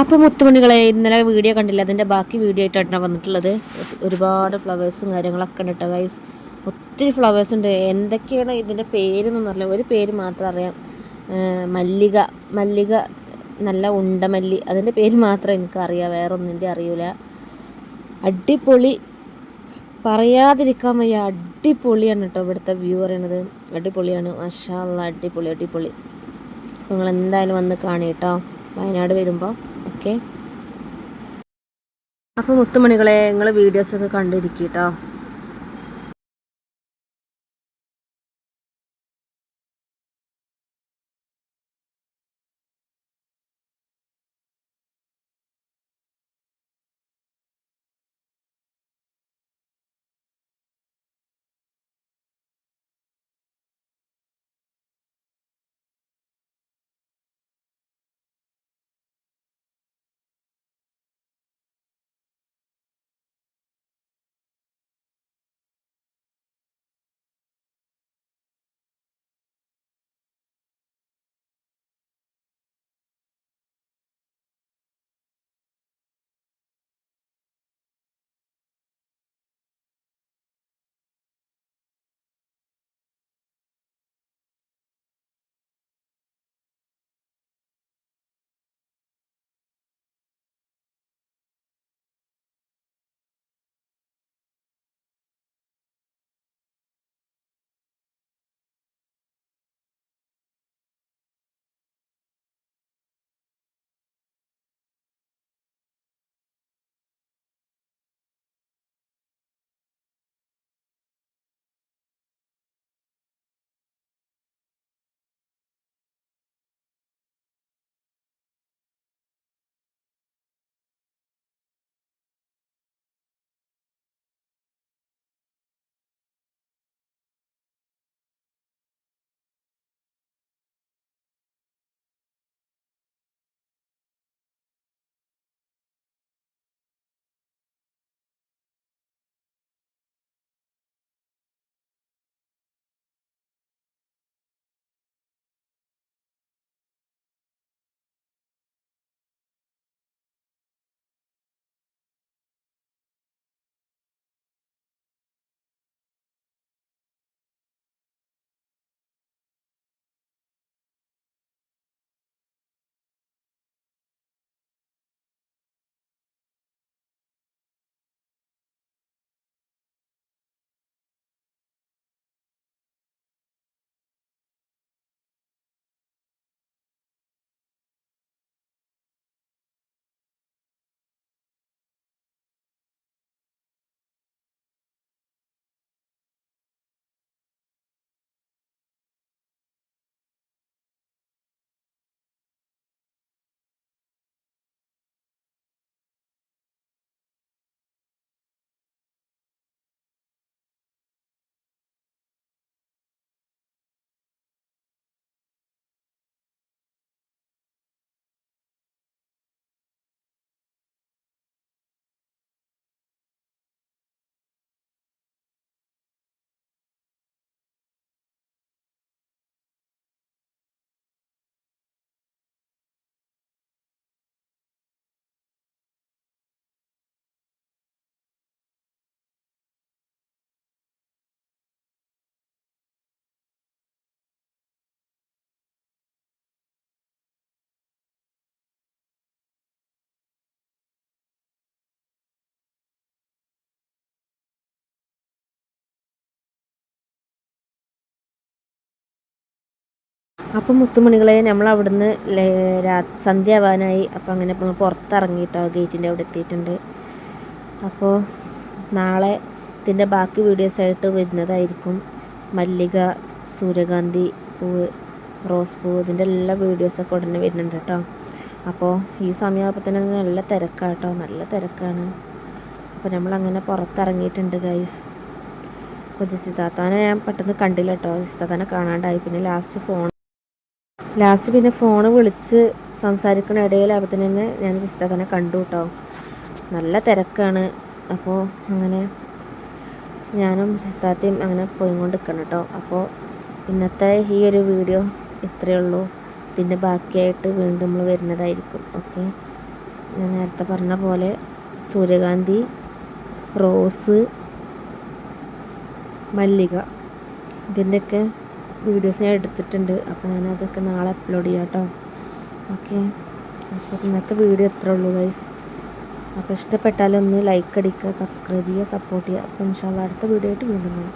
അപ്പോൾ മുത്തുമണികളെ ഇന്നലെ വീഡിയോ കണ്ടില്ല. അതിന്റെ ബാക്കി വീഡിയോ ആയിട്ടാണ് വന്നിട്ടുള്ളത്. ഒരുപാട് ഫ്ലവേഴ്സും കാര്യങ്ങളൊക്കെ ഉണ്ട് ഗൈസ് ഒത്തിരി ഫ്ലവേഴ്സ് ഉണ്ട്. എന്തൊക്കെയാണ് ഇതിന്റെ പേരെന്നൊന്നും അറിയില്ല ഒരു പേര് മാത്രം അറിയാം. മല്ലിക. മല്ലിക നല്ല ഉണ്ടമല്ലി. അതിന്റെ പേര് മാത്രം എനിക്കറിയാം. വേറെ ഒന്നിന്റെ അറിയൂല. അടിപൊളി. പറയാതിരിക്കാൻ വയ്യ. അടിപൊളിയാണ് കേട്ടോ ഇവിടുത്തെ വ്യൂ പറയണത്. അടിപൊളിയാണ്. മഷാ അടിപൊളി അടിപൊളി. നിങ്ങൾ എന്തായാലും വന്ന് കാണി കേട്ടോ. വയനാട് വരുമ്പോൾ ഓക്കെ. അപ്പോൾ മുത്തുമണികളെ നിങ്ങൾ വീഡിയോസൊക്കെ കണ്ടിരിക്കും കേട്ടോ അപ്പം മുത്തുമണികളെ നമ്മൾ അവിടുന്ന് സന്ധ്യ ആവാനായി അപ്പം അങ്ങനെ നമ്മൾ പുറത്തിറങ്ങിയിട്ടോ ഗേറ്റിന്റെ അവിടെ എത്തിയിട്ടുണ്ട്. അപ്പോൾ നാളെ ഇതിന്റെ ബാക്കി വീഡിയോസ് ആയിട്ട് വരുന്നതായിരിക്കും. മല്ലിക സൂര്യകാന്തി പൂവ് റോസ് പൂവ് ഇതിന്റെ എല്ലാ വീഡിയോസൊക്കെ ഉടനെ വരുന്നുണ്ട് കേട്ടോ. അപ്പോൾ ഈ സമയമാകുമ്പോൾ തന്നെ നല്ല തിരക്കാണ് കേട്ടോ നല്ല തിരക്കാണ്. അപ്പോൾ നമ്മളങ്ങനെ പുറത്തിറങ്ങിയിട്ടുണ്ട് ഗൈസ് കൊച്ചു സിദ്ധാർത്ഥാനെ ഞാൻ പെട്ടെന്ന് കണ്ടില്ല കേട്ടോ. സിദ്ധാർത്ഥാനെ കാണാണ്ടായി. പിന്നെ ലാസ്റ്റ് ഫോൺ ലാസ്റ്റ് പിന്നെ ഫോൺ വിളിച്ച് സംസാരിക്കുന്ന ഇടയിൽ ഇടയിലാകുമ്പോൾ തന്നെ ഞാൻ തന്നെ കണ്ടു കേട്ടോ നല്ല തിരക്കാണ്. അപ്പോൾ അങ്ങനെ ഞാനും സിസ്താത്തയും അങ്ങനെ പോയിക്കൊണ്ട് നിൽക്കണം കേട്ടോ അപ്പോൾ ഇന്നത്തെ ഈ ഒരു വീഡിയോ ഇത്രയേ ഉള്ളൂ. ഇതിന്റെ ബാക്കിയായിട്ട് വീണ്ടും നമ്മൾ വരുന്നതായിരിക്കും. ഓക്കെ? ഞാൻ നേരത്തെ പറഞ്ഞ പോലെ സൂര്യകാന്തി റോസ് മല്ലിക ഇതിന്റെയൊക്കെ വീഡിയോസ് ഞാൻ എടുത്തിട്ടുണ്ട്. അപ്പോൾ ഞാൻ അതൊക്കെ നാളെ അപ്ലോഡ് ചെയ്യാം കേട്ടോ ഓക്കെ അപ്പോൾ ഇന്നത്തെ വീഡിയോ എത്ര ഉള്ളൂ ഗൈസ് അപ്പോൾ ഇഷ്ടപ്പെട്ടാലൊന്ന് ലൈക്ക് അടിക്കുക സബ്സ്ക്രൈബ് ചെയ്യുക സപ്പോർട്ട് ചെയ്യുക. അപ്പോൾ ഇൻഷാല്ല അടുത്ത വീഡിയോ ആയിട്ട് വീണ്ടും കാണാം.